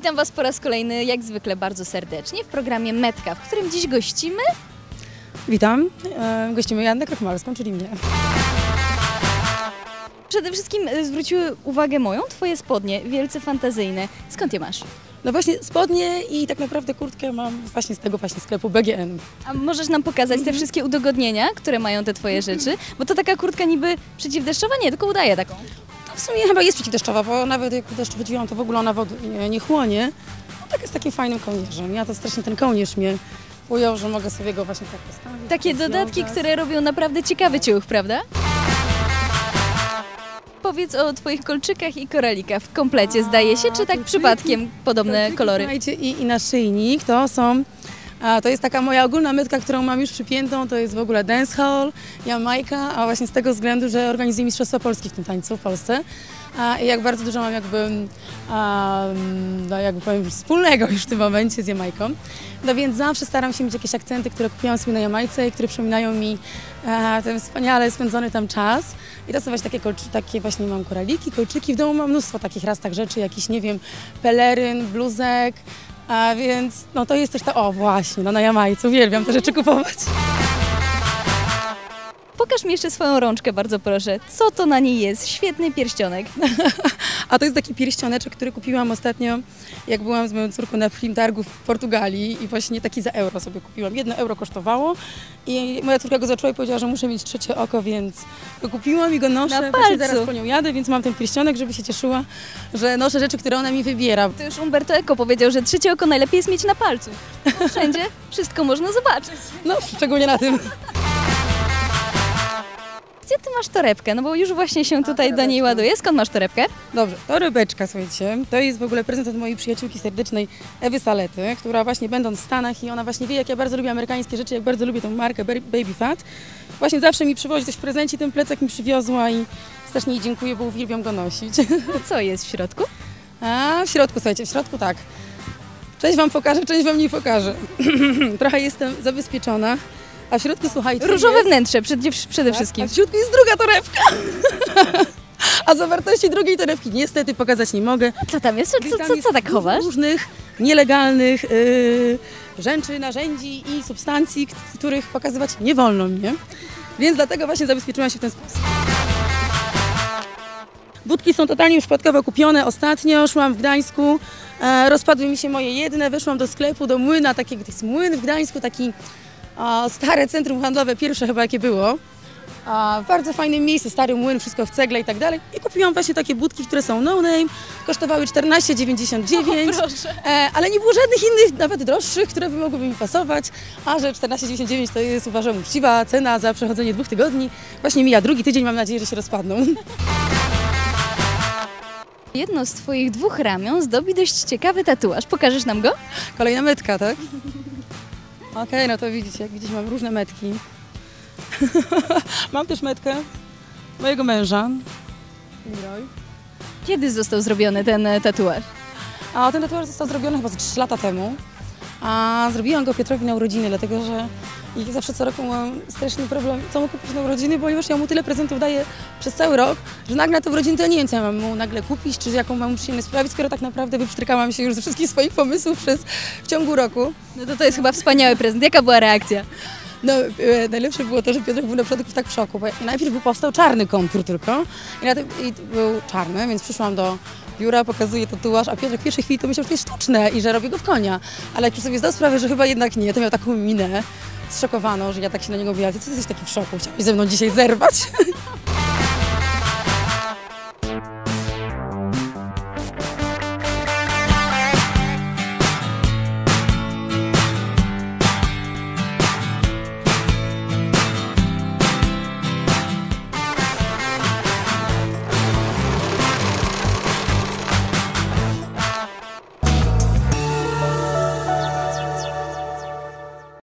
Witam Was po raz kolejny, jak zwykle bardzo serdecznie, w programie Metka, w którym dziś gościmy. Witam. E, Gościmy Jannę Krachmalską, czyli mnie. Przede wszystkim e, zwróciły uwagę moją Twoje spodnie, wielce fantazyjne. Skąd je masz? No właśnie spodnie i tak naprawdę kurtkę mam właśnie z tego właśnie sklepu BGN. A możesz nam pokazać te wszystkie udogodnienia, które mają te Twoje rzeczy? Bo to taka kurtka niby przeciwdeszczowa, nie, tylko udaje taką. To w sumie chyba jest przeciwdeszczowa, bo nawet jak deszcz chodziłam, to w ogóle ona wody nie, nie chłonie. No tak jest takim fajnym kołnierzem. Ja to strasznie ten kołnierz mnie ujął, że mogę sobie go właśnie tak postawić. Takie dodatki, które robią naprawdę ciekawy ciuch, prawda? Powiedz o Twoich kolczykach i koralikach w komplecie, zdaje się, czy tak przypadkiem podobne kolory? Słuchajcie, i, i naszyjnik to są. A to jest taka moja ogólna metka, którą mam już przypiętą, to jest w ogóle dancehall, Jamajka, a właśnie z tego względu, że organizuję Mistrzostwa Polski w tym tańcu w Polsce. A, I jak bardzo dużo mam jakby, a, no jakby powiem, wspólnego już w tym momencie z Jamajką. No więc zawsze staram się mieć jakieś akcenty, które kupiłam sobie na Jamajce i które przypominają mi e, ten wspaniale spędzony tam czas. I to są właśnie takie, kolczy, takie właśnie mam koraliki, kolczyki. W domu mam mnóstwo takich raz tak rzeczy, jakiś, nie wiem, peleryn, bluzek, a więc no to jest też ta, o właśnie, no na Jamajce, uwielbiam te rzeczy kupować. Pokaż mi jeszcze swoją rączkę, bardzo proszę. Co to na niej jest? Świetny pierścionek. A to jest taki pierścioneczek, który kupiłam ostatnio, jak byłam z moją córką na film targu w Portugalii i właśnie taki za euro sobie kupiłam. Jedno euro kosztowało i moja córka go zaczęła i powiedziała, że muszę mieć trzecie oko, więc go kupiłam i go noszę. Na palcu. zaraz po nią jadę, więc mam ten pierścionek, żeby się cieszyła, że noszę rzeczy, które ona mi wybiera. To już Umberto Eco powiedział, że trzecie oko najlepiej jest mieć na palcu. Wszędzie wszystko można zobaczyć. No, szczególnie na tym. Gdzie ty masz torebkę? No bo już właśnie się tutaj do niej ładuje. Skąd masz torebkę? Dobrze, to rybeczka, słuchajcie, to jest w ogóle prezent od mojej przyjaciółki serdecznej Ewy Salety, która właśnie będąc w Stanach i ona właśnie wie, jak ja bardzo lubię amerykańskie rzeczy, jak bardzo lubię tą markę Baby Fat. Właśnie zawsze mi przywozi coś w prezencie, ten plecak mi przywiozła i strasznie jej dziękuję, bo uwielbiam go nosić. A co jest w środku? A w środku, słuchajcie, w środku tak. Część Wam pokażę, część Wam nie pokażę. Trochę jestem zabezpieczona, a w środku, słuchajcie, Różowe jest... wnętrze przede, przede wszystkim. A w środku jest druga torebka. A zawartości drugiej torebki niestety pokazać nie mogę. Co tam jest? Co, co, co, co tak chowasz? Różnych nielegalnych yy, rzeczy, narzędzi i substancji, których pokazywać nie wolno mnie. Więc dlatego właśnie zabezpieczyłam się w ten sposób. Budki są totalnie już przypadkowo kupione. Ostatnio szłam w Gdańsku, e, rozpadły mi się moje jedne, weszłam do sklepu, do młyna, takiego, to jest młyn w Gdańsku, taki stare centrum handlowe, pierwsze chyba jakie było. Bardzo fajnym miejscu, stary młyn, wszystko w cegle i tak dalej. I kupiłam właśnie takie budki, które są no name, kosztowały 14,99, proszę. e, ale nie było żadnych innych, nawet droższych, które by mogłyby mi pasować, a że 14,99 to jest uważam uczciwa cena za przechodzenie dwóch tygodni. Właśnie mija drugi tydzień, mam nadzieję, że się rozpadną. Jedno z twoich dwóch ramion zdobi dość ciekawy tatuaż. Pokażesz nam go? Kolejna metka, tak? Okej, no to widzicie, jak widzicie, mam różne metki. mam też metkę mojego męża. Leroy. Kiedy został zrobiony ten e, tatuaż? A ten tatuaż został zrobiony chyba z 3 lata temu. A zrobiłam go Piotrowi na urodziny, dlatego że i zawsze co roku mam straszny problem, co mu kupić na urodziny, ponieważ ja mu tyle prezentów daję przez cały rok, że nagle na te urodziny to nie wiem, co ja mam mu nagle kupić, czy jaką mam przyjemność sprawić, skoro tak naprawdę wyprztrykałam się już ze wszystkich swoich pomysłów przez, w ciągu roku. No to to jest chyba wspaniały prezent. Jaka była reakcja? No, e, najlepsze było to, że Piotr był na początku tak w szoku, bo najpierw był powstał czarny kontur tylko i, na tym, i był czarny, więc przyszłam do biura, pokazuję tatuaż, a Piotr w pierwszej chwili to myślał, że to jest sztuczne i że robię go w konia, ale jak już sobie zdał sprawę, że chyba jednak nie, to miał taką minę zszokowaną, że ja tak się na niego mówiłam, ty jesteś taki w szoku, chciałeś ze mną dzisiaj zerwać?